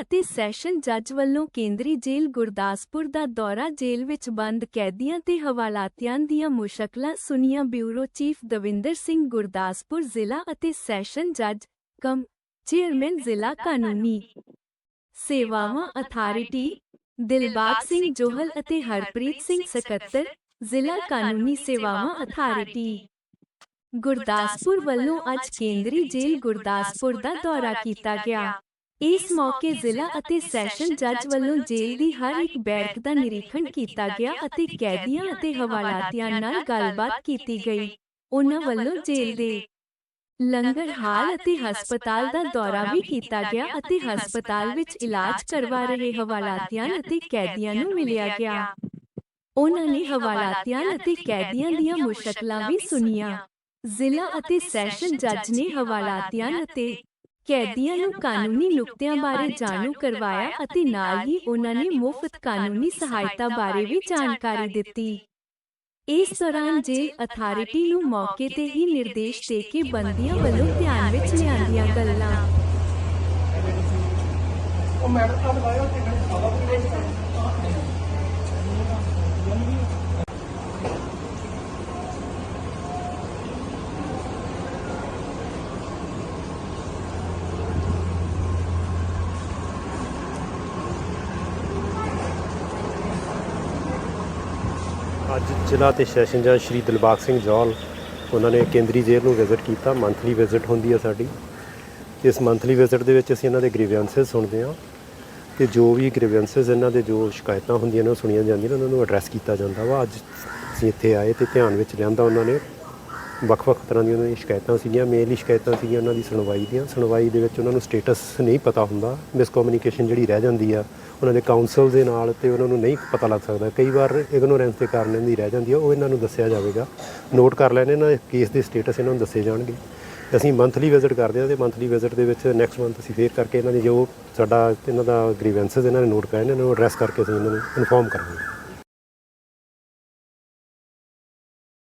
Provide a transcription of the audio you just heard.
ਅਤੇ ਸੈਸ਼ਨ ਜੱਜ ਵੱਲੋਂ ਕੇਂਦਰੀ ਜੇਲ੍ਹ ਗੁਰਦਾਸਪੁਰ ਦਾ ਦੌਰਾ ਜੇਲ੍ਹ ਵਿੱਚ ਬੰਦ ਕੈਦੀਆਂ ਤੇ ਹਵਾਲਾਤੀਆਂ ਦੀਆਂ ਮੁਸ਼ਕਲਾਂ ਸੁਣੀਆਂ ਬਿਊਰੋ ਚੀਫ ਦਵਿੰਦਰ ਸਿੰਘ ਗੁਰਦਾਸਪੁਰ ਜ਼ਿਲ੍ਹਾ ਅਤੇ ਸੈਸ਼ਨ ਜੱਜ ਕਮ ਚੇਅਰਮੈਨ ਜ਼ਿਲ੍ਹਾ ਕਾਨੂੰਨੀ ਸੇਵਾਵਾਂ ਅਥਾਰਟੀ ਦਿਲਬਾਗ ਸਿੰਘ ਜੋਹਲ ਅਤੇ ਹਰਪ੍ਰੀਤ ਸਿੰਘ ਸਕੱਤਰ ਜ਼ਿਲ੍ਹਾ ਕਾਨੂੰਨੀ ਸੇਵਾਵਾਂ ਅਥਾਰਟੀ ਗੁਰਦਾਸਪੁਰ ਵੱਲੋਂ ਅੱਜ ਕੇਂਦਰੀ ਜੇਲ੍ਹ ਗੁਰਦਾਸਪੁਰ ਦਾ ਦੌਰਾ ਕੀਤਾ ਗਿਆ। ਇਸ ਮੌਕੇ ਜ਼ਿਲ੍ਹਾ ਅਤੇ ਸੈਸ਼ਨ ਜੱਜ ਵੱਲੋਂ ਜੇਲ੍ਹ ਦੀ ਹਰ ਇੱਕ ਬੈਰਕ ਦਾ ਨਿਰੀਖਣ ਕੀਤਾ ਗਿਆ ਅਤੇ ਕੈਦੀਆਂ ਅਤੇ ਹਵਾਲਾਤੀਆਂ ਨਾਲ ਗੱਲਬਾਤ ਕੀਤੀ ਗਈ। ਉਹਨਾਂ ਵੱਲੋਂ ਜੇਲ੍ਹ ਦੇ ਲੰਗਰ ਹਾਲ ਅਤੇ ਹਸਪਤਾਲ ਦਾ ਦੌਰਾ ਵੀ ਕੀਤਾ ਗਿਆ ਅਤੇ ਹਸਪਤਾਲ ਵਿੱਚ ਇਲਾਜ ਕਰਵਾ ਰਹੇ ਹਵਾਲਾਤੀਆਂ ਅਤੇ ਕੈਦੀਆਂ ਨੂੰ ਮਿਲਿਆ ਗਿਆ। ਉਹਨਾਂ ਨੇ ਹਵਾਲਾਤੀਆਂ ਅਤੇ ਕੈਦੀਆਂ ਦੀਆਂ ਮੁਸ਼ਕਲਾਂ ਵੀ ਸੁਣੀਆਂ। ਜ਼ਿਲ੍ਹਾ ਅਤੇ ਸੈਸ਼ਨ ਜੱਜ ਨੇ ਹਵਾਲਾਤੀਆਂ ਅਤੇ ਕੈਦੀਆਂ ਨੂੰ ਕਾਨੂੰਨੀ ਨੁਕਤਿਆਂ ਬਾਰੇ ਜਾਣੂ ਕਰਵਾਇਆ ਅਤੇ ਨਾਲ ਹੀ ਉਹਨਾਂ ਨੇ ਮੁਫਤ ਕਾਨੂੰਨੀ ਸਹਾਇਤਾ ਬਾਰੇ ਵੀ ਜਾਣਕਾਰੀ ਦਿੱਤੀ। ਇਸ ਦੌਰਾਨ ਜੇਲ੍ਹ ਅਥਾਰਟੀ ਨੂੰ ਮੌਕੇ ਤੇ ਹੀ ਨਿਰਦੇਸ਼ ਦੇ ਕੇ ਬੰਦੀਆਂ ਵੱਲੋਂ ਧਿਆਨ ਵਿੱਚ ਲਿਆਂਦੀਆਂ ਗੱਲਾਂ। ਉਹ ਮੈਡਮ ਸਾਹਿਬ ਆਏ ਉੱਥੇ ਖੜੇ ਸਾਦਾ ਅੱਜ ਜ਼ਿਲ੍ਹਾ ਤੇ ਸੈਸ਼ਨ ਜੱਜ ਸ਼੍ਰੀ ਦਿਲਬਾਗ ਸਿੰਘ ਜੌਲ ਉਹਨਾਂ ਨੇ ਕੇਂਦਰੀ ਜੇਲ੍ਹ ਨੂੰ ਵਿਜ਼ਿਟ ਕੀਤਾ। ਮੰਥਲੀ ਵਿਜ਼ਿਟ ਹੁੰਦੀ ਹੈ ਸਾਡੀ। ਇਸ ਮੰਥਲੀ ਵਿਜ਼ਿਟ ਦੇ ਵਿੱਚ ਅਸੀਂ ਇਹਨਾਂ ਦੇ ਗ੍ਰੀਵੈਂਸਸ ਸੁਣਦੇ ਹਾਂ। ਤੇ ਜੋ ਵੀ ਗ੍ਰੀਵੈਂਸਸ ਇਹਨਾਂ ਦੇ ਜੋ ਸ਼ਿਕਾਇਤਾਂ ਹੁੰਦੀਆਂ ਨੇ ਉਹ ਸੁਣੀਆਂ ਜਾਂਦੀਆਂ ਨੇ, ਉਹਨਾਂ ਨੂੰ ਐਡਰੈਸ ਕੀਤਾ ਜਾਂਦਾ ਵਾ। ਅੱਜ ਅਸੀਂ ਇੱਥੇ ਆਏ ਤੇ ਧਿਆਨ ਵਿੱਚ ਲਿਆਂਦਾ ਉਹਨਾਂ ਨੇ। ਵੱਖ-ਵੱਖ ਤਰ੍ਹਾਂ ਦੀਆਂ ਉਹਨਾਂ ਦੀਆਂ ਸ਼ਿਕਾਇਤਾਂ ਸੀਗੀਆਂ, ਮੇਨਲੀ ਸ਼ਿਕਾਇਤਾਂ ਸੀਗੀਆਂ ਉਹਨਾਂ ਦੀ ਸੁਣਵਾਈ ਦੀਆਂ। ਸੁਣਵਾਈ ਦੇ ਵਿੱਚ ਉਹਨਾਂ ਨੂੰ ਸਟੇਟਸ ਨਹੀਂ ਪਤਾ ਹੁੰਦਾ ਮਿਸਕਮਿਊਨੀਕੇਸ਼ਨ ਜਿਹੜੀ ਰਹਿ ਜਾਂਦੀ ਆ, ਉਹਨਾਂ ਦੇ ਕਾਉਂਸਲ ਦੇ ਨਾਲ ਤੇ ਉਹਨਾਂ ਨੂੰ ਨਹੀਂ ਪਤਾ ਲੱਗ ਸਕਦਾ। ਕਈ ਵਾਰ ਇਗਨੋਰੈਂਸ ਦੇ ਕਾਰਨ ਇਹਦੀ ਰਹਿ ਜਾਂਦੀ ਆ, ਉਹ ਇਹਨਾਂ ਨੂੰ ਦੱਸਿਆ ਜਾਵੇਗਾ। ਨੋਟ ਕਰ ਲੈਣੇ, ਇਹਨਾਂ ਦੇ ਕੇਸ ਦੇ ਸਟੇਟਸ ਇਹਨਾਂ ਨੂੰ ਦੱਸੇ ਜਾਣਗੇ। ਅਸੀਂ ਮੰਥਲੀ ਵਿਜ਼ਿਟ ਕਰਦੇ ਹਾਂ ਤੇ ਮੰਥਲੀ ਵਿਜ਼ਿਟ ਦੇ ਵਿੱਚ ਨੈਕਸਟ ਮੰਥ ਅਸੀਂ ਫੇਰ ਕਰਕੇ ਇਹਨਾਂ ਦੀ ਜੋ ਸਾਡਾ, ਇਹਨਾਂ ਦਾ ਗ੍ਰੀਵੈਂਸਸ ਇਹਨਾਂ ਨੇ ਨੋਟ ਕਰਾਏ ਨੇ, ਇਹਨਾਂ ਨੂੰ ਐਡਰੈਸ ਕਰਕੇ ਅਸੀਂ ਇਹਨਾਂ ਨੂੰ ਇਨਫੋਰਮ ਕਰਾਂਗੇ।